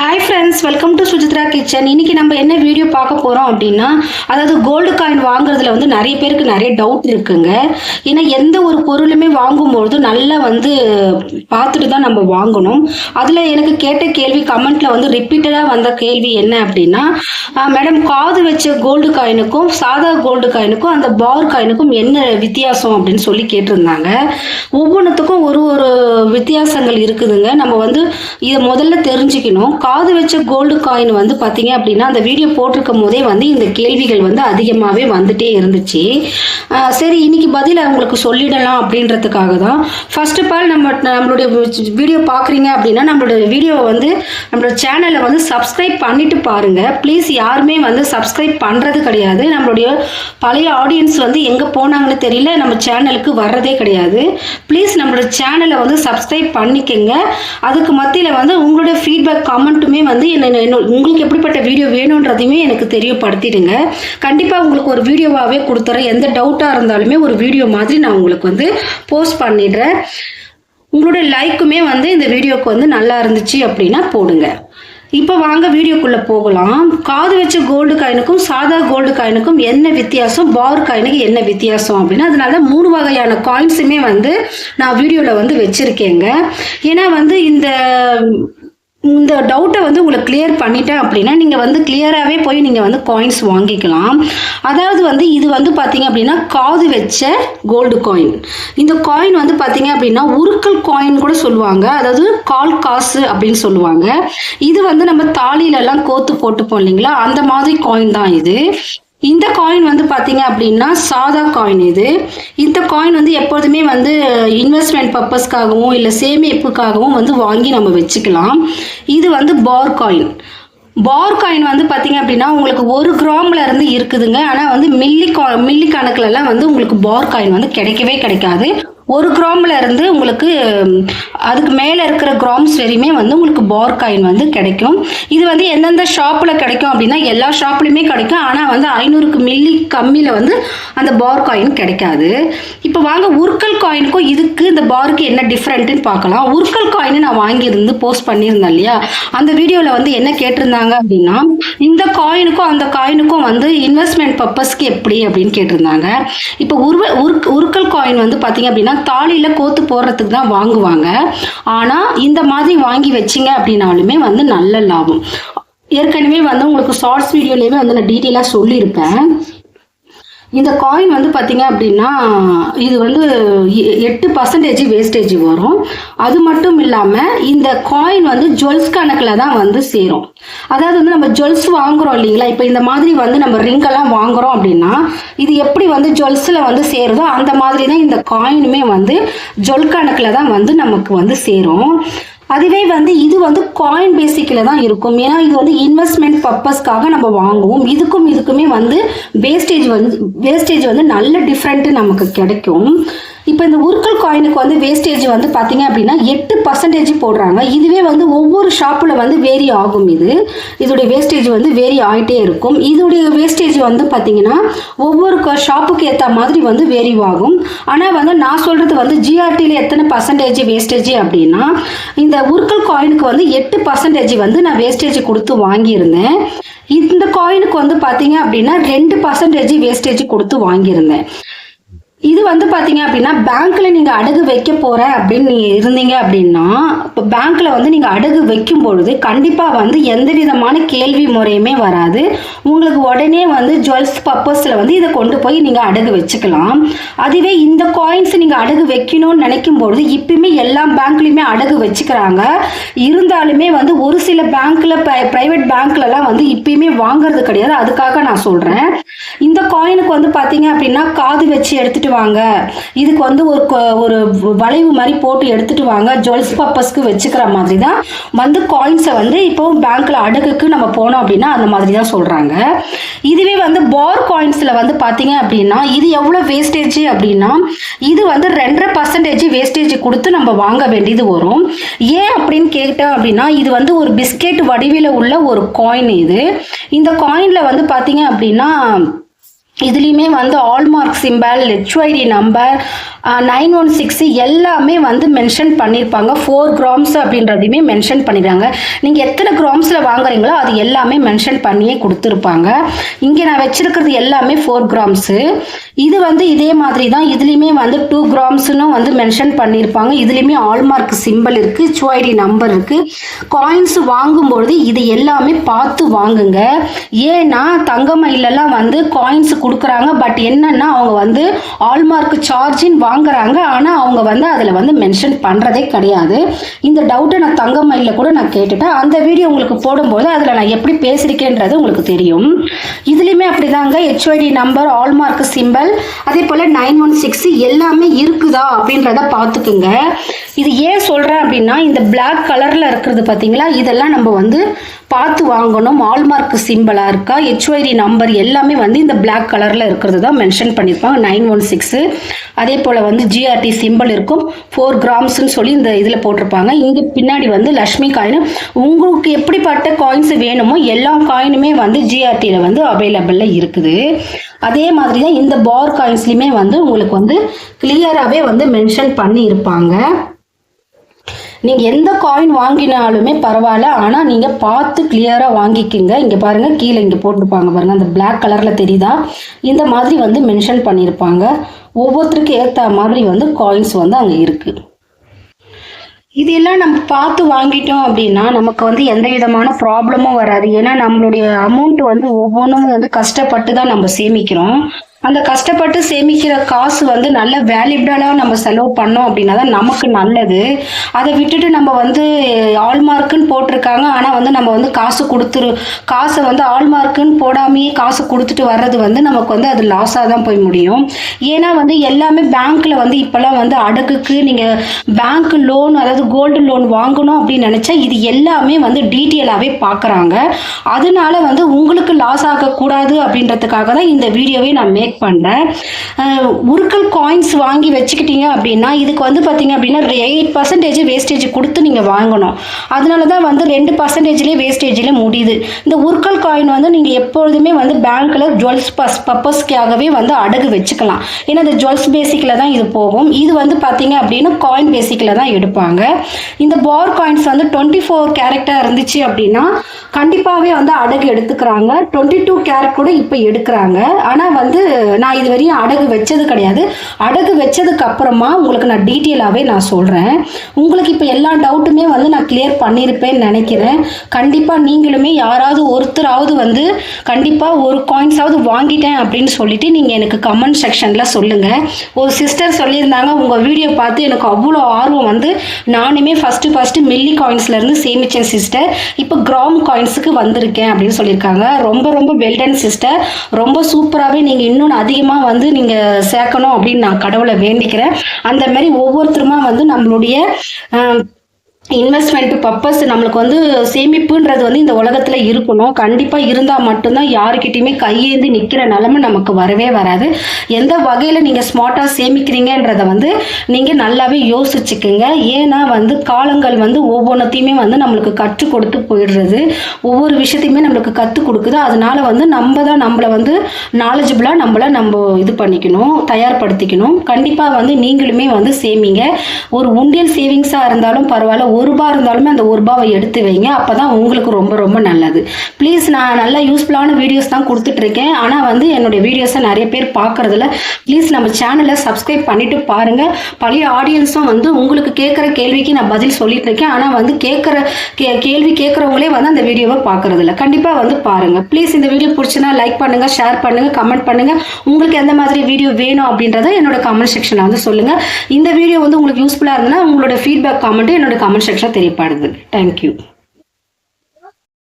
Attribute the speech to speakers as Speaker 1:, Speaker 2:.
Speaker 1: Hi friends welcome to Sujithra kitchen இன்னைக்கு நம்ம என்ன வீடியோ பார்க்க போகிறோம் அப்படின்னா அதாவது கோல்டு காயின் வாங்குறதுல வந்து நிறைய பேருக்கு நிறைய டவுட் இருக்குங்க. ஏன்னா எந்த ஒரு பொருளுமே வாங்கும்பொழுது நல்லா வந்து பார்த்துட்டு தான் நம்ம வாங்கணும். அதில் எனக்கு கேட்ட கேள்வி கமெண்ட்டில் வந்து ரிப்பீட்டடாக வந்த கேள்வி என்ன அப்படின்னா மேடம் காது வச்ச கோல்டு காயினுக்கும் சாதா கோல்டு காயினுக்கும் அந்த பார் காயினுக்கும் என்ன வித்தியாசம்? அப்படின்னு சொல்லி கேட்டிருந்தாங்க. ஒவ்வொன்றுத்துக்கும் ஒரு ஒரு வித்தியாசங்கள் இருக்குதுங்க. நம்ம வந்து இதை முதல்ல தெரிஞ்சுக்கணும். காது வச்ச கோல்டு காயின் வந்து பார்த்தீங்க அப்படின்னா அந்த வீடியோ போட்டிருக்கும் போதே வந்து இந்த கேள்விகள் வந்து அதிகமாகவே வந்துட்டே இருந்துச்சு. சரி இன்னைக்கு பதில் அவங்களுக்கு சொல்லிடலாம் அப்படின்றதுக்காக தான். ஃபர்ஸ்ட் ஆஃப் ஆல் நம்ம நம்மளுடைய வீடியோ பார்க்குறீங்க அப்படின்னா நம்மளோட வீடியோவை வந்து நம்மளோட சேனலை வந்து சப்ஸ்கிரைப் பண்ணிட்டு பாருங்க. ப்ளீஸ் யாருமே வந்து சப்ஸ்கிரைப் பண்ணுறது கிடையாது. நம்மளுடைய பழைய ஆடியன்ஸ் வந்து எங்கே போனாங்கன்னு தெரியல. நம்ம சேனலுக்கு வர்றதே கிடையாது. ப்ளீஸ் நம்மளோட சேனலை வந்து சப்ஸ்கிரைப் பண்ணிக்கங்க. அதுக்கு மத்தியில் வந்து உங்களுடைய ஃபீட்பேக் கமெண்ட்டுமே வந்து என்ன உங்களுக்கு எப்படிப்பட்ட வீடியோ வேணுன்றதையுமே எனக்கு தெரியப்படுத்திடுங்க. கண்டிப்பாக உங்களுக்கு ஒரு வீடியோவாகவே கொடுத்துறேன். எந்த டவுட்டாக இருந்தாலுமே ஒரு வீடியோ மாதிரி நான் உங்களுக்கு வந்து போஸ்ட் பண்ணிடுறேன். உங்களுடைய லைக்குமே வந்து இந்த வீடியோவுக்கு வந்து நல்லா இருந்துச்சு அப்படின்னா போடுங்க. இப்போ வாங்க வீடியோக்குள்ளே போகலாம். காது வச்ச கோல்டு காயினுக்கும் சாதா கோல்டு காயினுக்கும் என்ன வித்தியாசம்? பார் காயினுக்கு என்ன வித்தியாசம் அப்படின்னா அதனால தான் மூணு வகையான காயின்ஸுமே வந்து நான் வீடியோவில் வந்து வச்சுருக்கேங்க. ஏன்னா வந்து இந்த இந்த டவுட்டை வந்து உங்களுக்கு கிளியர் பண்ணிட்டேன் அப்படின்னா நீங்கள் வந்து கிளியராகவே போய் நீங்கள் வந்து காயின்ஸ் வாங்கிக்கலாம். அதாவது வந்து இது வந்து பார்த்தீங்க அப்படின்னா காது வச்ச கோல்டு காயின் இந்த காயின் வந்து பார்த்தீங்க அப்படின்னா உருக்கல் காயின் கூட சொல்லுவாங்க. அதாவது கால் காசு அப்படின்னு சொல்லுவாங்க. இது வந்து நம்ம தாலியிலலாம் கோத்து போட்டுப்போம் இல்லைங்களா? அந்த மாதிரி காயின் தான் இது. இந்த காயின் வந்து பார்த்தீங்க அப்படின்னா சாதா காயின் இது. இந்த காயின் வந்து எப்போதுமே வந்து இன்வெஸ்ட்மெண்ட் பர்பஸ்க்காகவும் இல்லை சேமிப்புக்காகவும் வந்து வாங்கி நம்ம வச்சுக்கலாம். இது வந்து பார் காயின் பார் காயின் வந்து பார்த்தீங்க அப்படின்னா உங்களுக்கு ஒரு கிராமில் இருந்து இருக்குதுங்க. ஆனால் வந்து மில்லி கா மில்லி கணக்குலலாம் வந்து உங்களுக்கு பார் காயின் வந்து கிடைக்கவே கிடைக்காது. ஒரு கிராமில் இருந்து உங்களுக்கு அதுக்கு மேலே இருக்கிற கிராம்ஸ் வரையுமே வந்து உங்களுக்கு பார் காயின் வந்து கிடைக்கும். இது வந்து எந்தெந்த ஷாப்பில் கிடைக்கும் அப்படின்னா எல்லா ஷாப்லையுமே கிடைக்கும். ஆனால் வந்து ஐநூறுக்கு மில்லி கம்மியில் வந்து அந்த பார் காயின் கிடைக்காது. இப்போ வாங்க உருக்கல் காயினுக்கும் இதுக்கு இந்த பாருக்கு என்ன டிஃப்ரெண்ட்டுன்னு பார்க்கலாம். உருக்கல் காயினு நான் வாங்கியிருந்து போஸ்ட் பண்ணியிருந்தேன் இல்லையா? அந்த வீடியோவில் வந்து என்ன கேட்டிருந்தாங்க அப்படின்னா இந்த காயினுக்கும் அந்த காயினுக்கும் வந்து இன்வெஸ்ட்மெண்ட் பர்பஸ்க்கு எப்படி அப்படின்னு கேட்டிருந்தாங்க. இப்போ உருவ உருக் உருக்கல் காயின் வந்து பார்த்தீங்க அப்படின்னா தாலியில் கோத்து போடுறதுக்கு தான் வாங்குவாங்க. ஆனால் இந்த மாதிரி வாங்கி வச்சிங்க அப்படின்னாலுமே வந்து நல்ல லாபம். ஏற்கனவே வந்து உங்களுக்கு ஷார்ட்ஸ் வீடியோலேயுமே வந்து நான் டீட்டெயிலாக சொல்லியிருப்பேன். இந்த காயின் வந்து பார்த்தீங்க அப்படின்னா இது வந்து எ- எட்டு பர்சன்டேஜ் வேஸ்டேஜ் வரும். அது மட்டும் இல்லாமல் இந்த காயின் வந்து ஜுவல்ஸ் கணக்கில் தான் வந்து சேரும். அதாவது வந்து நம்ம ஜுவல்ஸ் வாங்குறோம் இல்லைங்களா? இப்போ இந்த மாதிரி வந்து நம்ம ரிங்கெல்லாம் வாங்குறோம் அப்படின்னா இது எப்படி வந்து ஜுவல்ஸில் வந்து சேருதோ அந்த மாதிரி தான் இந்த காயினுமே வந்து ஜுவல் கணக்கில் தான் வந்து நமக்கு வந்து சேரும். அதுவே வந்து இது வந்து காயின் பேசிக்கில் தான் இருக்கும். ஏன்னா இது வந்து இன்வெஸ்ட்மெண்ட் பர்பஸ்க்காக நம்ம வாங்குவோம். இதுக்கும் இதுக்குமே வந்து வேஸ்டேஜ் வந்து வேஸ்டேஜ் வந்து நல்ல டிஃப்ரெண்ட்டு நமக்கு கிடைக்கும். இப்போ இந்த உருக்கல் காயினுக்கு வந்து வேஸ்டேஜ் வந்து பார்த்தீங்க அப்படின்னா எட்டு பர்சன்டேஜ் போடுறாங்க. இதுவே வந்து ஒவ்வொரு ஷாப்பில் வந்து வேரி ஆகும் இது. இதோடைய வேஸ்டேஜ் வந்து வேரி ஆகிட்டே இருக்கும். இதோடைய வேஸ்டேஜ் வந்து பார்த்தீங்கன்னா ஒவ்வொரு ஷாப்புக்கு ஏற்ற மாதிரி வந்து வேரி ஆகும். ஆனால் வந்து நான் சொல்கிறது வந்து ஜிஆர்டியில் எத்தனை பர்சன்டேஜ் வேஸ்டேஜ் அப்படின்னா இந்த உருக்கல் காயினுக்கு வந்து எட்டு பர்சன்டேஜ் வந்து நான் வேஸ்டேஜ் கொடுத்து வாங்கியிருந்தேன். இந்த காயினுக்கு வந்து பார்த்தீங்க அப்படின்னா ரெண்டு பர்சன்டேஜ் வேஸ்டேஜ் கொடுத்து வாங்கியிருந்தேன். இது வந்து பார்த்தீங்க அப்படின்னா பேங்க்கில் நீங்கள் அடகு வைக்க போகிறேன் அப்படின்னு நீங்கள் இருந்தீங்க அப்படின்னா இப்போ பேங்க்கில் வந்து நீங்கள் அடகு வைக்கும் பொழுது கண்டிப்பாக வந்து எந்த விதமான கேள்வி முறையுமே வராது. உங்களுக்கு உடனே வந்து ஜுவல்ஸ் பர்பஸில் வந்து இதை கொண்டு போய் நீங்கள் அடகு வச்சுக்கலாம். அதுவே இந்த காயின்ஸ் நீங்கள் அடகு வைக்கணும்னு நினைக்கும் பொழுது இப்பயுமே எல்லா பேங்க்லையுமே அடகு வச்சுக்கிறாங்க. இருந்தாலுமே வந்து ஒரு சில பேங்க்கில் ப்ரைவேட் பேங்க்லலாம் வந்து இப்பயுமே வாங்குறது கிடையாது. அதுக்காக நான் சொல்கிறேன் இந்த காயினுக்கு வந்து பார்த்தீங்க அப்படின்னா காது வச்சு எடுத்துட்டு வாங்க. இதுக்கு வந்து ஒரு கொ- ஒரு வளைவு மாதிரி போட்டு எடுத்துட்டு வாங்க. ஜுவல்ஸ் பர்பஸ்க்கு வச்சுக்கிற மாதிரி தான் வந்து காயின்ஸை வந்து இப்போ பேங்க்ல அடகுக்கு நம்ம போனோம் அப்படின்னா அந்த மாதிரி தான் சொல்றாங்க. இதுவே வந்து பார் காயின்ஸ்ல வந்து பார்த்தீங்க அப்படின்னா இது எவ்வளோ வேஸ்டேஜ் அப்படின்னா இது வந்து ரெண்டரை பர்சன்டேஜ் வேஸ்டேஜ் கொடுத்து நம்ம வாங்க வேண்டியது வரும். ஏன் அப்படின்னு கேட்டோம் அப்படின்னா இது வந்து ஒரு பிஸ்கெட் வடிவில் உள்ள ஒரு காயின் இது. இந்த காயினில் வந்து பார்த்தீங்க அப்படின்னா இதுலேயுமே வந்து hallmark symbol H Y D number nine one six எல்லாமே வந்து மென்ஷன் பண்ணியிருப்பாங்க ஃபோர் கிராம்ஸ் அப்படின்றதையுமே மென்ஷன் பண்ணிடுறாங்க நீங்கள் எத்தனை கிராம்ஸில் வாங்குறீங்களோ அது எல்லாமே மென்ஷன் பண்ணியே கொடுத்துருப்பாங்க. இங்கே நான் வச்சுருக்கிறது எல்லாமே ஃபோர் கிராம்ஸு இது வந்து இதே மாதிரி தான் இதுலேயுமே வந்து டூ கிராம்ஸ்னும் வந்து மென்ஷன் பண்ணியிருப்பாங்க இதுலேயுமே ஆல்மார்க் சிம்பிள் இருக்குது ஹெச்ஒய்டி நம்பர் இருக்குது காயின்ஸ் வாங்கும்பொழுது இது எல்லாமே பார்த்து வாங்குங்க. ஏன்னா தங்க மயிலெல்லாம் வந்து காயின்ஸ் கொடுக்குறாங்க. பட் என்னன்னா அவங்க வந்து ஆல்மார்க் சார்ஜின் வாங்குறாங்க. ஆனால் அவங்க வந்து அதில் வந்து மென்ஷன் பண்ணுறதே கிடையாது. இந்த டவுட்டை நான் தங்க மயிலில் கூட நான் கேட்டுட்டேன். அந்த வீடியோ உங்களுக்கு போடும்போது அதில் நான் எப்படி பேசியிருக்கேன்றது உங்களுக்கு தெரியும். இதுலேயுமே அப்படிதாங்க. ஹெச்ஓடி நம்பர் ஆல்மார்க் சிம்பிள் அதே போல் நைன் ஒன் சிக்ஸ் எல்லாமே இருக்குதா அப்படின்றத பார்த்துக்குங்க. இது ஏன் சொல்கிறேன் அப்படின்னா இந்த பிளாக் கலரில் இருக்கிறது பார்த்தீங்களா இதெல்லாம் நம்ம வந்து பார்த்து வாங்கணும். ஆல்மார்க் சிம்பிளாக இருக்கா ஹெச்ஒய்டி நம்பர் எல்லாமே வந்து இந்த பிளாக் கலரில் இருக்கிறது தான் மென்ஷன் பண்ணியிருப்பாங்க. நைன் ஒன் சிக்ஸு அதே போல் வந்து ஜிஆர்டி சிம்பிள் இருக்கும். ஃபோர் கிராம்ஸ்னு சொல்லி இந்த இதில் போட்டிருப்பாங்க. இங்கே பின்னாடி வந்து லக்ஷ்மி காயின் உங்களுக்கு எப்படிப்பட்ட காயின்ஸ் வேணுமோ எல்லா காயினுமே வந்து ஜிஆர்டியில் வந்து அவைலபிளில் இருக்குது. அதே மாதிரி தான் இந்த பார் காயின்ஸ்லையுமே வந்து உங்களுக்கு வந்து கிளியராகவே வந்து மென்ஷன் பண்ணி இருப்பாங்க நீங்கள் எந்த காயின் வாங்கினாலுமே பரவாயில்ல. ஆனால் நீங்கள் பார்த்து கிளியராக வாங்கிக்கிங்க. இங்கே பாருங்கள் கீழே இங்கே போட்டிருப்பாங்க பாருங்கள் அந்த பிளாக் கலரில் தெரியுதா? இந்த மாதிரி வந்து மென்ஷன் பண்ணியிருப்பாங்க. ஒவ்வொருத்தருக்கு ஏற்ற மாதிரி வந்து காயின்ஸ் வந்து அங்கே இருக்குது இது எல்லாம் நம்ம பார்த்து வாங்கிட்டோம் அப்படின்னா நமக்கு வந்து எந்த விதமான ப்ராப்ளமும் வராது. ஏன்னா நம்மளுடைய அமௌண்ட் வந்து ஒவ்வொன்றும் வந்து கஷ்டப்பட்டு தான் நம்ம சேமிக்கிறோம். அந்த கஷ்டப்பட்டு சேமிக்கிற காசு வந்து நல்ல வேல்யூபிளாக நம்ம செலவு பண்ணோம் அப்படின்னா தான் நமக்கு நல்லது. அதை விட்டுட்டு நம்ம வந்து ஆல்மார்க்குன்னு போட்டிருக்காங்க. ஆனால் வந்து நம்ம வந்து காசு கொடுத்துரு காசை வந்து ஆல்மார்க்குன்னு போடாமையே காசு கொடுத்துட்டு வர்றது வந்து நமக்கு வந்து அது லாஸாக தான் போய் முடியும். ஏன்னா வந்து எல்லாமே பேங்க்கில் வந்து இப்போல்லாம் வந்து அடகுக்கு நீங்கள் பேங்க் லோன் அதாவது கோல்டு லோன் வாங்கணும் அப்படின்னு நினச்சா இது எல்லாமே வந்து டீட்டெயிலாகவே பார்க்குறாங்க அதனால வந்து உங்களுக்கு லாஸ் ஆகக்கூடாது அப்படின்றதுக்காக தான் இந்த வீடியோவே நான் மேக் பண்ணேன் உருக்கல் காயின்ஸ் வாங்கி வச்சுக்கிட்டீங்க அப்படின்னா இதுக்கு வந்து பார்த்தீங்க அப்படின்னா எயிட் பர்சன்டேஜ் வேஸ்டேஜ் கொடுத்து நீங்கள் வாங்கணும். அதனால தான் வந்து ரெண்டு பர்சன்டேஜ்லேயே வேஸ்டேஜ்லேயே முடியுது. இந்த உருக்கல் காயின் வந்து நீங்கள் எப்பொழுதுமே வந்து பேங்க்கில் ஜுவல்ஸ் பஸ் பர்பஸ்க்காகவே வந்து அடகு வச்சுக்கலாம். ஏன்னா இந்த ஜுவல்ஸ் பேசிக்கில் தான் இது போகும். இது வந்து பார்த்தீங்க அப்படின்னா காயின் பேசிக்கில் தான் எடுப்பாங்க. இந்த பார் காயின்ஸ் வந்து டுவெண்ட்டி ஃபோர் கேரக்டர் இருந்துச்சு அப்படின்னா கண்டிப்பாகவே வந்து அடகு எடுத்துக்கிறாங்க. டுவெண்ட்டி டூ கேரட் கூட இப்போ எடுக்கிறாங்க. ஆனால் வந்து நான் இது வரையும் அடகு வச்சது கிடையாது. அடகு வச்சதுக்கு அப்புறமா உங்களுக்கு நான் டீட்டெயிலாகவே நான் சொல்கிறேன் உங்களுக்கு இப்போ எல்லா டவுட்டுமே வந்து நான் கிளியர் பண்ணியிருப்பேன்னு நினைக்கிறேன். கண்டிப்பாக நீங்களுமே யாராவது ஒருத்தராவது வந்து கண்டிப்பாக ஒரு காயின்ஸாவது வாங்கிட்டேன் அப்படின்னு சொல்லிட்டு நீங்கள் எனக்கு கமெண்ட் செக்ஷனில் சொல்லுங்கள் ஒரு சிஸ்டர் சொல்லியிருந்தாங்க உங்கள் வீடியோ பார்த்து எனக்கு அவ்வளோ ஆர்வம் வந்து நானுமே ஃபஸ்ட்டு ஃபஸ்ட்டு மில்லி காயின்ஸ்லேருந்து சேமித்தேன் சிஸ்டர் இப்போ கிராம் காயின்ஸுக்கு வந்திருக்கேன் அப்படின்னு சொல்லியிருக்காங்க. ரொம்ப ரொம்ப வெல்டன் சிஸ்டர் ரொம்ப சூப்பராகவே நீங்கள் இன்னும் அதிகமாக வந்து நீங்கள் சேர்க்கணும் அப்படின்னு நான் கடவுளை வேண்டிக்கிறேன். அந்த மாதிரி ஒவ்வொருத்தருமா வந்து நம்மளுடைய ஆஹ், இன்வெஸ்ட்மெண்ட் பர்பஸ் நம்மளுக்கு வந்து சேமிப்புன்றது வந்து இந்த உலகத்தில் இருக்கணும். கண்டிப்பாக இருந்தால் மட்டும்தான் யாருக்கிட்டையுமே கையேந்தி நிற்கிற நிலமை நமக்கு வரவே வராது. எந்த வகையில் நீங்கள் ஸ்மார்ட்டாக சேமிக்கிறீங்கன்றத வந்து நீங்கள் நல்லாவே யோசிச்சுக்குங்க. ஏன்னா வந்து காலங்கள் வந்து ஒவ்வொன்றத்தையுமே வந்து நம்மளுக்கு கற்றுக் கொடுத்து போயிடுறது. ஒவ்வொரு விஷயத்தையுமே நம்மளுக்கு கற்றுக் கொடுக்குது. அதனால வந்து நம்ம தான் நம்மளை வந்து நாலேஜபிளாக நம்மளை நம்ம இது பண்ணிக்கணும் தயார்படுத்திக்கணும். கண்டிப்பாக வந்து நீங்களுமே வந்து சேமிங்க. ஒரு உண்டியல் சேவிங்ஸாக இருந்தாலும் பரவாயில்ல ஒரு ரூபா இருந்தாலுமே அந்த ஒரு ரூபாவை எடுத்து வைங்க. அப்போ தான் உங்களுக்கு ரொம்ப ரொம்ப நல்லது. ப்ளீஸ் நான் நல்லா யூஸ்ஃபுல்லான வீடியோஸ் தான் கொடுத்துட்ருக்கேன் ஆனால் வந்து என்னுடைய வீடியோஸை நிறைய பேர் பார்க்குறதில்ல. ப்ளீஸ் நம்ம சேனலை சப்ஸ்கிரைப் பண்ணிவிட்டு பாருங்கள் பழைய ஆடியன்ஸும் வந்து உங்களுக்கு கேட்குற கேள்விக்கு நான் பதில் சொல்லிட்டு இருக்கேன் ஆனால் வந்து கேட்குற கே கேள்வி கேட்குறவங்களே வந்து அந்த வீடியோவை பார்க்குறதில்ல. கண்டிப்பாக வந்து பாருங்கள் ப்ளீஸ் இந்த வீடியோ பிடிச்சினா லைக் பண்ணுங்கள் ஷேர் பண்ணுங்கள் கமெண்ட் பண்ணுங்கள் உங்களுக்கு எந்த மாதிரி வீடியோ வேணும் அப்படின்றத என்னோட கமெண்ட் செக்ஷனில் வந்து சொல்லுங்கள் இந்த வீடியோ வந்து உங்களுக்கு யூஸ்ஃபுல்லாக இருந்ததுன்னா உங்களோட ஃபீட்பேக் கமெண்ட்டு என்னோட கமெண்ட் செக்ஷனில் தெரியப்படுது. தேங்க்யூ